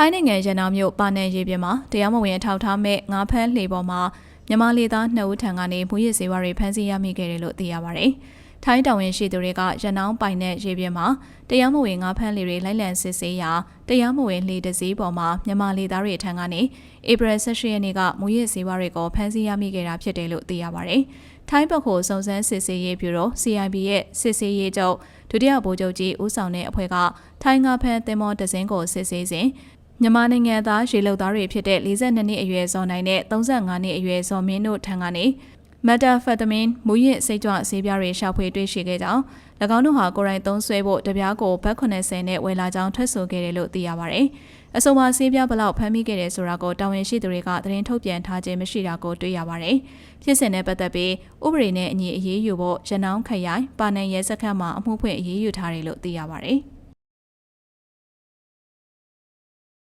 ထိုင်းနိုင်ငံရန်နာမြို့ပါနယ်ရေပြင်မှာတရားမဝင်အထောက်ထားမဲ့ငါးဖမ်းလှေပေါ်မှာမြန်မာလေသားနှစ်ဦးထံကနေမူရစ်စေဝါတွေဖမ်းဆီးရမိခဲ့တယ်လို့သိရပါဗျ။ထိုင်းတောင်ဝင်ရှိသူတွေကရန်နောင်းပိုင်တဲ့ရေပြင်မှာတရားမဝင်ငါးဖမ်းလှေတွေလိုက်လံစစ်ဆေးရာတရားမဝင်လှေတစ်စီးပေါ်မှာမြန်မာလေသားတွေထံကနေဧပြီ18ရက်နေ့ကမူရစ်စေဝါတွေကိုဖမ်းဆီးရမိခဲ့တာဖြစ်တယ်လို့သိရပါဗျ။ထိုင်းဘက်ကိုစုံစမ်းစစ်ဆေးရေးဘျူရို CIB ရဲ့စစ်ဆေးရေးချုပ်ဒုတိယဗိုလ်ချုပ်ကြီးဦးဆောင်တဲ့အဖွဲ့ကထိုင်းငါးဖမ်းသင်္ဘောတစ်စင်းကိုစစ်ဆေးစဉ် မြန်မာနိုင်ငံသားရေလုံသားတွေဖြစ်တဲ့42နှစ်အရွယ်ဇော်နိုင်နဲ့35နှစ်အရွယ်ဇော်မင်းတို့ထံကနေမက်တာဖက်တမင်မူရစ်စိတ်ကြွဆေးပြားတွေရှာဖွေတွေ့ရှိခဲ့ကြောင်း၎င်းတို့ဟာကိုယ်တိုင်သုံးဆွဲဖို့တပြားကိုဘတ်80နဲ့ဝယ်လာကြောင်းထွက်ဆိုခဲ့တယ်လို့သိရပါဗျ။အဆိုပါဆေးပြားဘလောက်ဖမ်းမိခဲ့တယ်ဆိုတာကိုတာဝန်ရှိသူတွေကသတင်းထုတ်ပြန်ထားခြင်းမရှိတာကိုတွေ့ရပါတယ်။ဖြစ်စဉ်နဲ့ပတ်သက်ပြီးဥပဒေနဲ့အညီအရေးယူဖို့ရန်နောင်းခရိုင်ပါနန်ရဲစခန်းမှာအမှုဖွင့်အရေးယူထားတယ်လို့သိရပါတယ်။